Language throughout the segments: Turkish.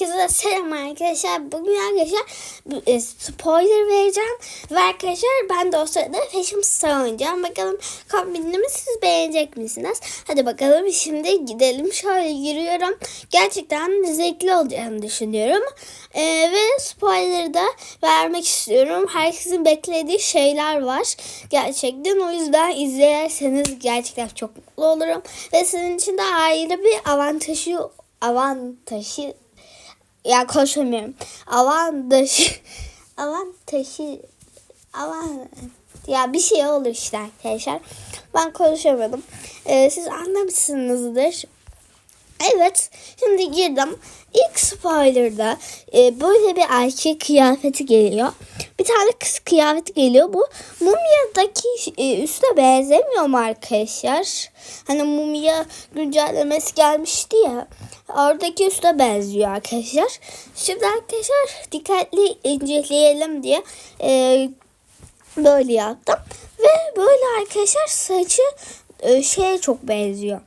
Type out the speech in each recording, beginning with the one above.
Herkese selam arkadaşlar. Bugün arkadaşlar e, spoiler vereceğim. Ve arkadaşlar ben de o sırada Fashion Star oynayacağım. Bakalım kombinimi siz beğenecek misiniz? Hadi bakalım şimdi gidelim. Şöyle yürüyorum. Gerçekten zevkli olacağını düşünüyorum. E, ve spoiler da vermek istiyorum. Herkesin beklediği şeyler var. Gerçekten o yüzden izlerseniz gerçekten çok mutlu olurum. Ve sizin için de ayrı bir avantajı avantajı ya konuşamıyorum. Avantajı avantajı avan ya bir şey olur işte arkadaşlar. Ben konuşamadım. Ee, siz anlamışsınızdır. Evet, şimdi girdim. İlk spoiler'da e, böyle bir erkek kıyafeti geliyor. Bir tane kız kıyafeti geliyor. Bu mumyadaki e, üstüne benzemiyor mu arkadaşlar? Hani mumya güncellemesi gelmişti ya. Oradaki üstüne benziyor arkadaşlar. Şimdi arkadaşlar dikkatli inceleyelim diye e, böyle yaptım. Ve böyle arkadaşlar saçı şeye çok benziyor.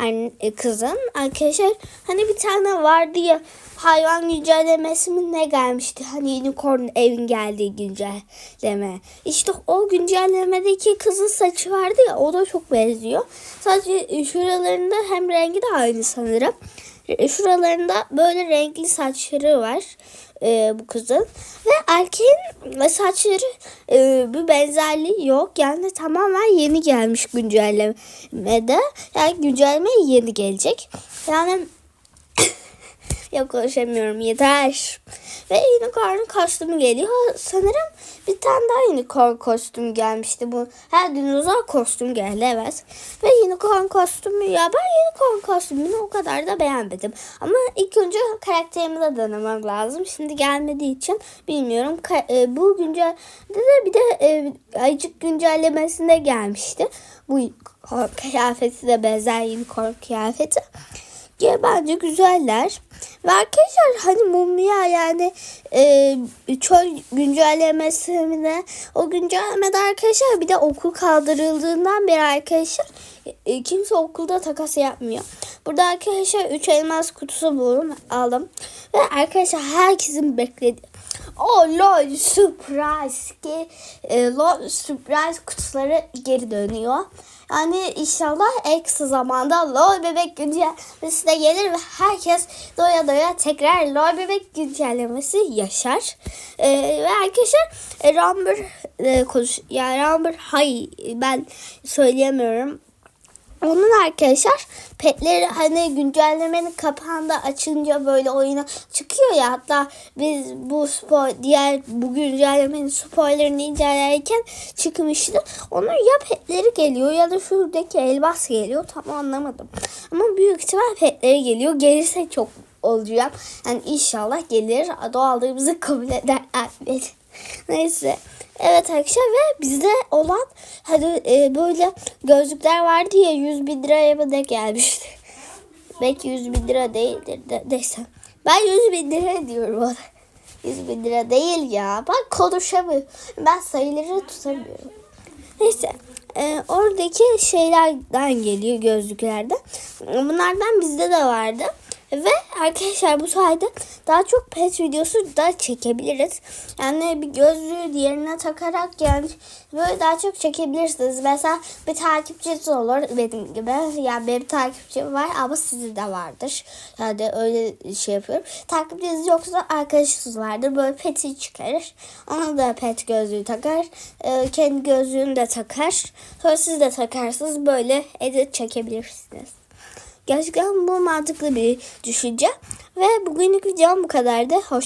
Yani e, kızın arkadaşlar hani bir tane vardı ya hayvan güncellemesi mi ne gelmişti? Hani unicorn evin geldiği güncelleme. İşte o güncellemedeki kızın saçı vardı ya o da çok benziyor. Sadece e, şuralarında hem rengi de aynı sanırım. E, Şuralarında böyle renkli saçları var e, bu kızın. Ve erkeğin saçları e, bir benzerliği yok. Yani tamamen yeni gelmiş güncellemede. Yani güncelleme yeni gelecek. Yani Yok konuşamıyorum yeter. Ve unicorn kostümü geliyor. Sanırım bir tane daha unicorn kostüm gelmişti. Bu her dinozor kostüm geldi evet. Ve unicorn kostümü ya ben unicorn kostümünü o kadar da beğenmedim. Ama ilk önce karakterimi de denemek lazım. Şimdi gelmediği için bilmiyorum. E, bu güncel de bir de e, ayıcık güncellemesinde gelmişti. Bu kıyafeti de benzer unicorn kıyafeti. Ya bence güzeller. Ve arkadaşlar hani mumya yani e, çöl güncellemesine o güncellemede arkadaşlar bir de okul kaldırıldığından beri arkadaşlar e, kimse okulda takas yapmıyor. Burada arkadaşlar 3 elmas kutusu buldum aldım. Ve arkadaşlar herkesin beklediği Oh lol surprise ki e, lol surprise kutuları geri dönüyor. Yani inşallah en kısa zamanda LOL bebek güncellemesi de gelir ve herkes doya doya tekrar LOL bebek güncellemesi yaşar. E, ve arkadaşlar e, Rumber e, konuş ya Rumber hay ben söyleyemiyorum. Onun arkadaşlar petleri hani güncellemenin kapağında açınca böyle oyuna çıkıyor ya hatta biz bu spoil diğer bu güncellemenin spoilerını incelerken çıkmıştı. Onun ya petleri geliyor ya da şuradaki elbas geliyor tam anlamadım. Ama büyük ihtimal petleri geliyor. Gelirse çok olacağım. Yani inşallah gelir. Doğallığımızı kabul eder. Evet. Neyse. Evet arkadaşlar ve bizde olan hadi e, böyle gözlükler vardı ya 100 bin liraya mı ne gelmişti. Belki 100 bin lira değildir de, desem. Ben 100 bin lira diyorum ona. 100 bin lira değil ya. Ben konuşamıyorum. Ben sayıları tutamıyorum. Neyse. E, oradaki şeylerden geliyor gözlüklerden. Bunlardan bizde de vardı. Ve arkadaşlar bu sayede daha çok pet videosu da çekebiliriz. Yani bir gözlüğü diğerine takarak yani böyle daha çok çekebilirsiniz. Mesela bir takipçisi olur benim gibi. Yani benim takipçim var ama sizin de vardır. Yani öyle şey yapıyorum. Takipçiniz yoksa arkadaşınız vardır. Böyle peti çıkarır. Ona da pet gözlüğü takar. Ee, kendi gözlüğünü de takar. Sonra siz de takarsınız. Böyle edit çekebilirsiniz. Gerçekten bu mantıklı bir düşünce. Ve bugünlük videom bu kadardı. Hoş